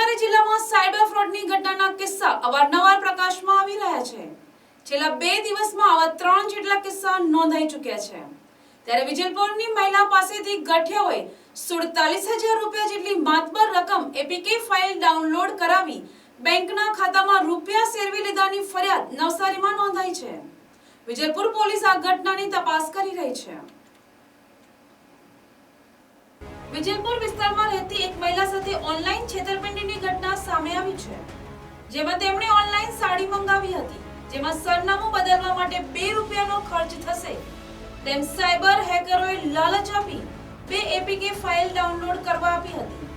નવસારી જિલ્લામાં સાયબર ફ્રોડની ઘટનાના કિસ્સા અવારનવાર પ્રકાશમાં આવી રહ્યા છે. છેલ્લા બે દિવસમાં આવા ત્રણ જેટલા કિસ્સા નોંધાઈ ચૂક્યા છે. ત્યારે વિજલપુરની મહિલા પાસેથી ગઠિયાઓએ સુડતાલીસ હજાર રૂપિયા જેટલી માતબર રકમ એપીકે ફાઇલ ડાઉનલોડ કરાવી બેંકના ખાતામાં રૂપિયા સેરવી લીધાની ફરિયાદ નવસારીમાં નોંધાઈ છે. વિજયપુર પોલીસ આ ઘટનાની તપાસ કરી રહી છે. વિજયપુર વિસ્તારમાં રહેતી એક મહિલા સાથે ઓનલાઈન છેતરપિંડીની ઘટના સામે આવી છે, જેમાં તેમણે ઓનલાઈન સાડી મંગાવી હતી, જેમાં સરનામું બદલવા માટે બે રૂપિયાનો ખર્ચ થશે. તેમ સાયબર હેકરોએ લાલચ આપી બે એપીકે ફાઇલ ડાઉનલોડ કરવા આપી હતી.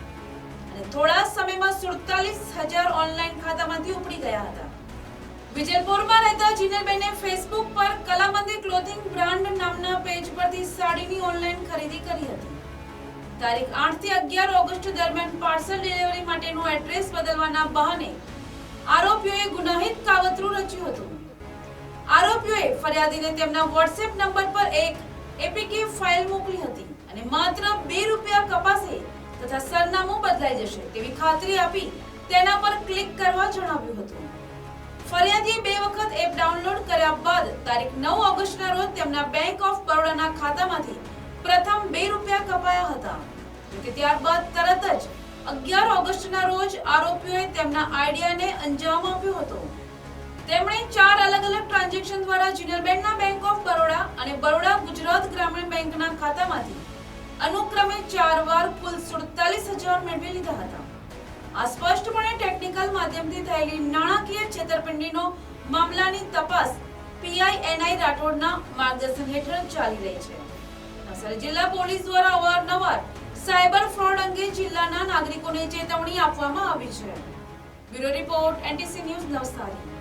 અને થોડા સમયમાં સુડતાલીસ હજાર ઓનલાઈન ખાતામાંથી ઉપડી ગયા હતા. વિજયપુરમાં રહેતા જીનલબેને ફેસબુક પર કલામંદી ક્લોથિંગ બ્રાન્ડ નામના પેજ પરથી સાડીની ઓનલાઈન ખરીદી કરી હતી. તારીખ આઠથી 11 ઓગસ્ટ દરમિયાન પાર્સલ ડિલિવરી માટેનું એડ્રેસ બદલવાના બહાને આરોપીઓએ ગુનાહિત કાવતરું રચ્યું હતું. આરોપીઓએ ફરિયાદીને તેમના વોટ્સએપ નંબર પર એક એપીકે ફાઇલ મોકલી હતી અને માત્ર બે રૂપિયા કપાશે તથા સરનામું બદલાઈ જશે તેવી ખાતરી આપી તેના પર ક્લિક કરવા જણાવ્યું હતું. ફરિયાદીએ બે વખત એપ ડાઉનલોડ કર્યા બાદ તારીખ નવ ઓગસ્ટના રોજ તેમના બેંક ઓફ બરોડાના ખાતામાંથી પ્રથમ બે રૂપિયા જોકે ત્યારબાદ તરત જ 11 ઓગસ્ટના રોજ આરોપીઓએ તેમના આઈડિયાને અંજામ આપ્યો હતો. તેમણે ચાર અલગ અલગ ટ્રાન્ઝેક્શન દ્વારા જીનલબેનના બેંક ઓફ બરોડા અને બરોડા ગુજરાત ગ્રામીણ બેંકના ખાતામાંથી અનુક્રમે ચાર વાર કુલ સુડતાલીસ હજાર મેળવી લીધા હતા. આ સ્પષ્ટપણે ટેકનિકલ માધ્યમથી થયેલી નાણાકીય છેતરપિંડીનો મામલાની તપાસ પીઆઈ એનઆઈ રાઠોડના માર્ગદર્શન હેઠળ ચાલી રહી છે. નવસારી જિલ્લા પોલીસ દ્વારા અવારનવાર સાયબર ફ્રોડ અંગે જિલ્લાના નાગરિકોને ચેતવણી આપવામાં આવી છે. Bureau report NTC news Navsari.